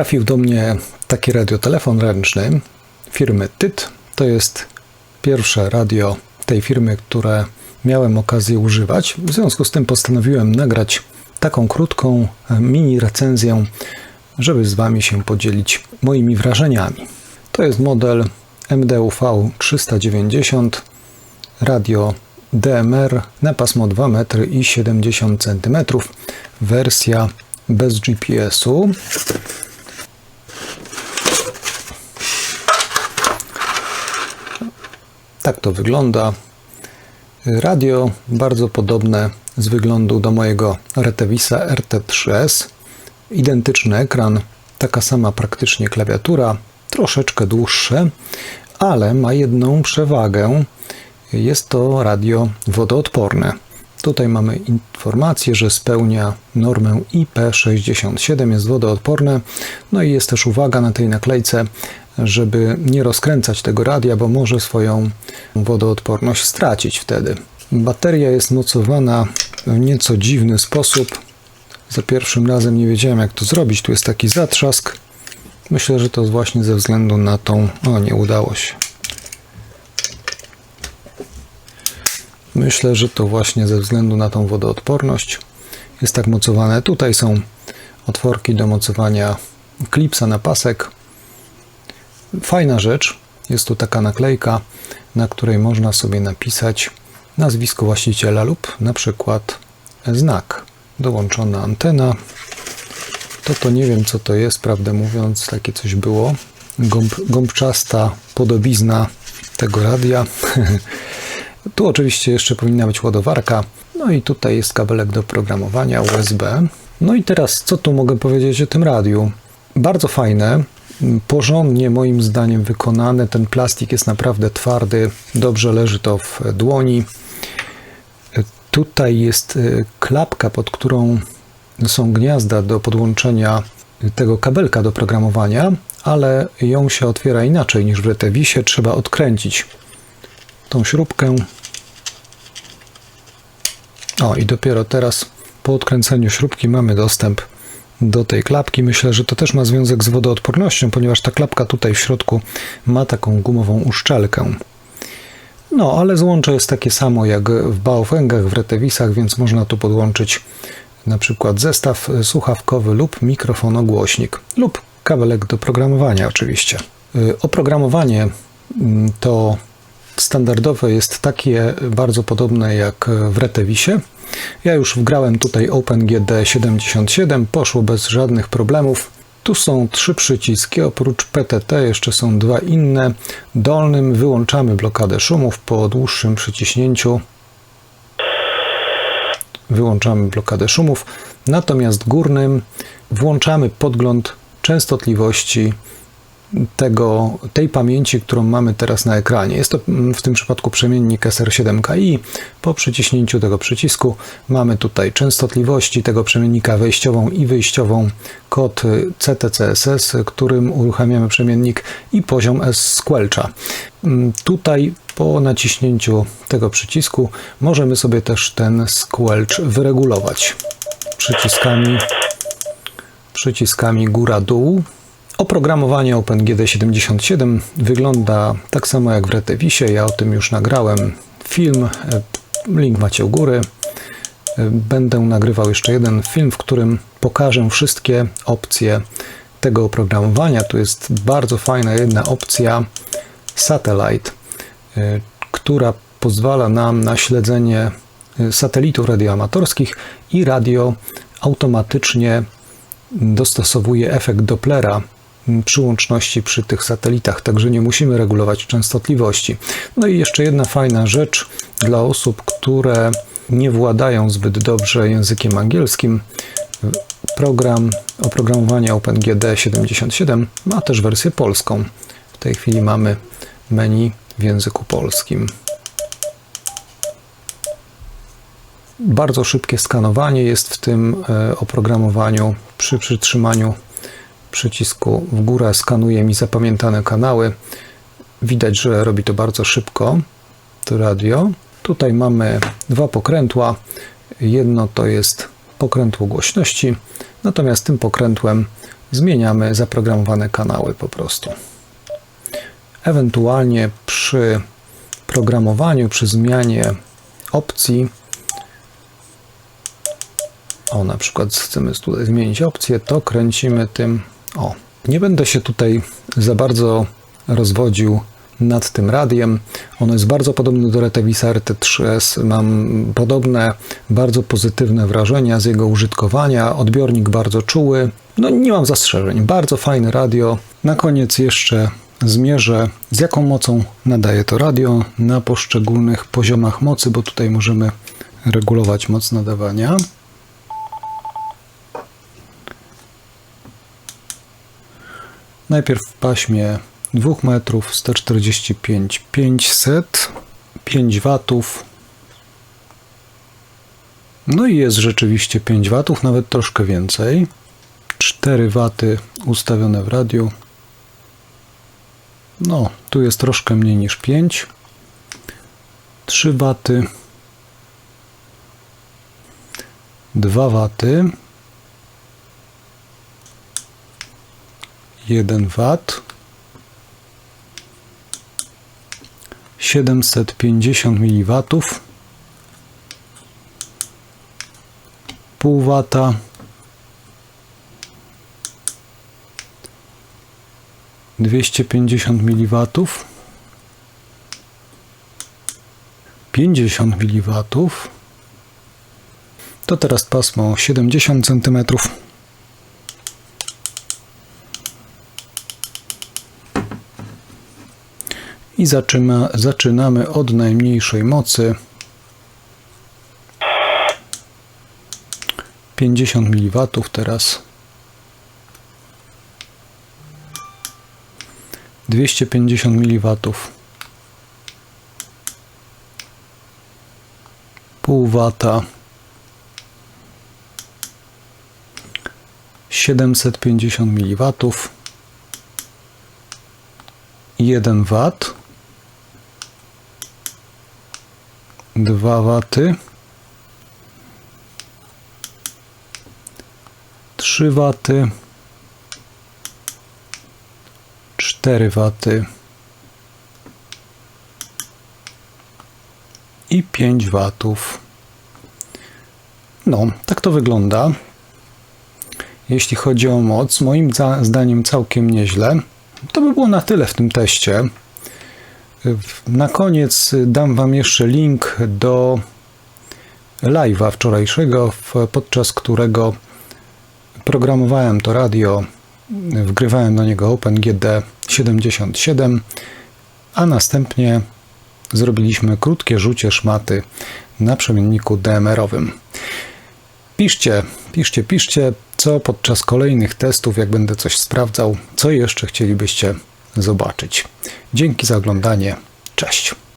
trafił do mnie taki radiotelefon ręczny firmy TYT. To jest pierwsze radio tej firmy, które miałem okazję używać. W związku z tym postanowiłem nagrać taką krótką e, mini recenzję, żeby z Wami się podzielić moimi wrażeniami. To jest model MDUV 390, radio DMR na pasmo 2 metry i 70 cm, wersja bez GPS-u. Tak to wygląda. Radio bardzo podobne z wyglądu do mojego Retevisa RT3S. Identyczny ekran, taka sama praktycznie klawiatura, troszeczkę dłuższe, ale ma jedną przewagę. Jest to radio wodoodporne. Tutaj mamy informację, że spełnia normę IP67, jest wodoodporne. No i jest też uwaga na tej naklejce, żeby nie rozkręcać tego radia, bo może swoją wodoodporność stracić wtedy. Bateria jest mocowana w nieco dziwny sposób. Za pierwszym razem nie wiedziałem, jak to zrobić. Tu jest taki zatrzask. Myślę, że to właśnie ze względu na tą. O, nie udało się. Myślę, że to właśnie ze względu na tą wodoodporność jest tak mocowane. Tutaj są otworki do mocowania klipsa na pasek. Fajna rzecz. Jest tu taka naklejka, na której można sobie napisać nazwisko właściciela lub na przykład znak. Dołączona antena. To to nie wiem co to jest, prawdę mówiąc, takie coś było. Gąb, gąbczasta podobizna tego radia. tu oczywiście jeszcze powinna być ładowarka. No i tutaj jest kabelek do programowania USB. No i teraz co tu mogę powiedzieć o tym radiu? Bardzo fajne, porządnie moim zdaniem wykonane. Ten plastik jest naprawdę twardy, dobrze leży to w dłoni. Tutaj jest y, klapka, pod którą są gniazda do podłączenia tego kabelka do programowania, ale ją się otwiera inaczej niż w Retevisie. Trzeba odkręcić tą śrubkę. O, i dopiero teraz po odkręceniu śrubki mamy dostęp do tej klapki. Myślę, że to też ma związek z wodoodpornością, ponieważ ta klapka tutaj w środku ma taką gumową uszczelkę. No, ale złącze jest takie samo jak w Baofengach, w Retevisach, więc można tu podłączyć na przykład zestaw słuchawkowy lub mikrofonogłośnik lub kabelek do programowania oczywiście. Y, oprogramowanie mm, to standardowe jest takie bardzo podobne jak w Retevisie. Ja już wgrałem tutaj OpenGD77, poszło bez żadnych problemów. Tu są trzy przyciski, oprócz PTT jeszcze są dwa inne. Dolnym wyłączamy blokadę szumów po dłuższym przyciśnięciu. Wyłączamy blokadę szumów, natomiast górnym włączamy podgląd częstotliwości tego, tej pamięci, którą mamy teraz na ekranie. Jest to mm, w tym przypadku przemiennik SR7KI. Po przyciśnięciu tego przycisku mamy tutaj częstotliwości tego przemiennika wejściową i wyjściową, kod CTCSS, którym uruchamiamy przemiennik i poziom S squelcha. Mm, tutaj po naciśnięciu tego przycisku możemy sobie też ten squelch wyregulować przyciskami, przyciskami góra-dół. Oprogramowanie OpenGD77 wygląda tak samo jak w Retevisie. Ja o tym już nagrałem film. Link macie u góry. Będę nagrywał jeszcze jeden film, w którym pokażę wszystkie opcje tego oprogramowania. Tu jest bardzo fajna jedna opcja Satellite, która pozwala nam na śledzenie satelitów radioamatorskich i radio automatycznie dostosowuje efekt Dopplera przyłączności przy tych satelitach, także nie musimy regulować częstotliwości. No i jeszcze jedna fajna rzecz dla osób, które nie władają zbyt dobrze językiem angielskim. Program oprogramowania OpenGD 77 ma też wersję polską. W tej chwili mamy menu w języku polskim. Bardzo szybkie skanowanie jest w tym e, oprogramowaniu przy przytrzymaniu przycisku w górę skanuje mi zapamiętane kanały. Widać, że robi to bardzo szybko, to radio. Tutaj mamy dwa pokrętła. Jedno to jest pokrętło głośności, natomiast tym pokrętłem zmieniamy zaprogramowane kanały po prostu. Ewentualnie przy programowaniu, przy zmianie opcji, o na przykład chcemy tutaj zmienić opcję, to kręcimy tym, o. Nie będę się tutaj za bardzo rozwodził nad tym radiem. Ono jest bardzo podobne do Retevisa RT3S. Mam podobne, bardzo pozytywne wrażenia z jego użytkowania. Odbiornik bardzo czuły. No nie mam zastrzeżeń. Bardzo fajne radio. Na koniec jeszcze zmierzę, z jaką mocą nadaje to radio na poszczególnych poziomach mocy, bo tutaj możemy regulować moc nadawania. Najpierw w paśmie 2 metrów 145 500 5 watów. No i jest rzeczywiście 5 watów, nawet troszkę więcej. 4 waty ustawione w radiu. No, tu jest troszkę mniej niż 5 3 waty. 2 waty 1 wat 750 mW pół wata dwieście pięćdziesiąt miliwatów pięćdziesiąt miliwatów to teraz pasmo 70 centymetrów i zaczyna, zaczynamy od najmniejszej mocy. 50 mW teraz. 250 mW pół wata. 750 mW 1 wat 2 waty 3 waty 4 waty i 5 watów. No, tak to wygląda. Jeśli chodzi o moc, moim zdaniem całkiem nieźle. To by było na tyle w tym teście. Na koniec dam Wam jeszcze link do live'a wczorajszego, podczas którego programowałem to radio, wgrywałem do niego OpenGD 77, a następnie zrobiliśmy krótkie rzucie szmaty na przemienniku DMR-owym. Piszcie, piszcie, piszcie, co podczas kolejnych testów, jak będę coś sprawdzał, co jeszcze chcielibyście zobaczyć. Dzięki za oglądanie. Cześć.